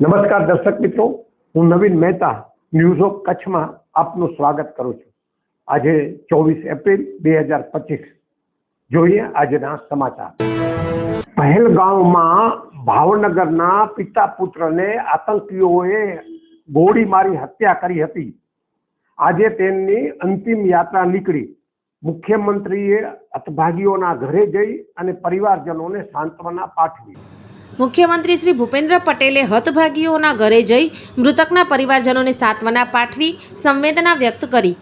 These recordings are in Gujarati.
નમસ્કાર દર્શક મિત્રો, હું નવીન મહેતા, ન્યૂઝ ઓફ કચ્છમાં આપનું સ્વાગત કરું છું. આજે ચોવીસ એપ્રિલ બે હજાર પચીસ. જોઈએ આજના સમાચાર. પહેલગાંવમાં ભાવનગરના પિતા પુત્રને આતંકીઓએ ગોળી મારી હત્યા કરી હતી. આજે તેમની અંતિમ યાત્રા નીકળી. મુખ્યમંત્રીએ હતભાગીઓના ઘરે જઈ અને પરિવારજનોને સાંત્વના પાઠવી. મુખ્યમંત્રી શ્રી ભૂપેન્દ્ર પટેલે હતભાગીઓના ઘરે જઈ મૃતકના પરિવારજનોને સાંત્વના પાઠવી સંવેદના વ્યક્ત કરી.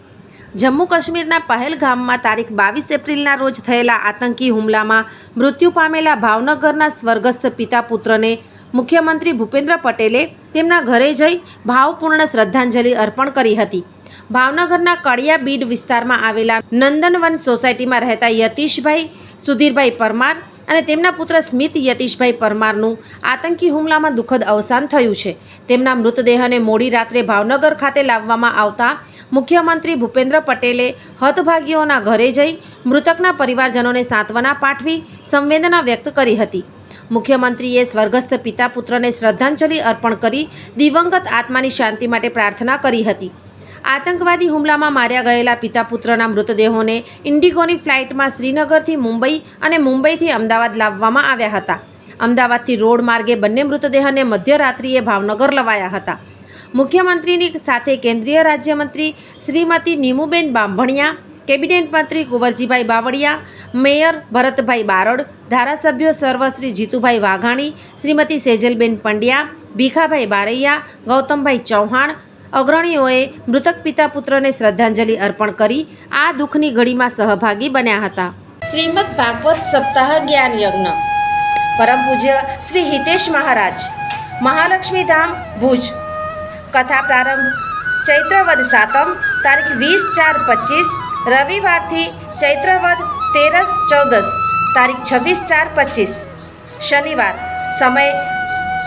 જમ્મુ કાશ્મીરના પહેલગામમાં તારીખ બાવીસ એપ્રિલના રોજ થયેલા આતંકી હુમલામાં મૃત્યુ પામેલા ભાવનગરના સ્વર્ગસ્થ પિતા પુત્રને મુખ્યમંત્રી ભૂપેન્દ્ર પટેલે તેમના ઘરે જઈ ભાવપૂર્ણ શ્રદ્ધાંજલિ અર્પણ કરી હતી. ભાવનગરના કડિયા બીડ વિસ્તારમાં આવેલા નંદનવન સોસાયટીમાં રહેતા યતીશભાઈ સુધીરભાઈ પરમાર અને તેમના પુત્ર સ્મિત યતીશભાઈ પરમારનું આતંકી હુમલામાં દુઃખદ અવસાન થયું છે. તેમના મૃતદેહને મોડી રાત્રે ભાવનગર ખાતે લાવવામાં આવતા મુખ્યમંત્રી ભૂપેન્દ્ર પટેલે હતભાગીઓના ઘરે જઈ મૃતકના પરિવારજનોને સાંત્વના પાઠવી સંવેદના વ્યક્ત કરી હતી. મુખ્યમંત્રીએ સ્વર્ગસ્થ પિતા પુત્રને શ્રદ્ધાંજલિ અર્પણ કરી દિવંગત આત્માની શાંતિ માટે પ્રાર્થના કરી હતી. આતંકવાદી હુમલામાં માર્યા ગયેલા પિતા પુત્રના મૃતદેહોને ઇન્ડિગોની ફ્લાઇટમાં શ્રીનગરથી મુંબઈ અને મુંબઈથી અમદાવાદ લાવવામાં આવ્યા હતા. અમદાવાદથી રોડ માર્ગે બંને મૃતદેહને મધ્યરાત્રિએ ભાવનગર લવાયા હતા. મુખ્યમંત્રીની સાથે કેન્દ્રીય રાજ્યમંત્રી શ્રીમતી નીમુબેન બાંભણિયા, કેબિનેટ મંત્રી કુંવરજીભાઈ બાવળિયા, મેયર ભરતભાઈ બારડ, ધારાસભ્યો સર્વશ્રી જીતુભાઈ વાઘાણી, શ્રીમતી સેજલબેન પંડ્યા, ભીખાભાઈ બારૈયા, ગૌતમભાઈ ચૌહાણ અગ્રણીઓએ મૃતક પિતા પુત્રને શ્રદ્ધાંજલિ અર્પણ કરી આ દુઃખની ઘડીમાં સહભાગી બન્યા હતા. શ્રીમદ ભાગવત સપ્તાહ જ્ઞાન યજ્ઞ. પરમ પૂજ્ય શ્રી હિતેશ મહારાજ. મહાલક્ષ્મી ધામ, ભુજ. કથા પ્રારંભ ચૈત્રવદ સાતમ, તારીખ વીસ ચાર પચીસ, રવિવારથી ચૈત્રવદ તેરસ ચૌદસ, તારીખ છવ્વીસ ચાર પચીસ. શનિવાર. સમય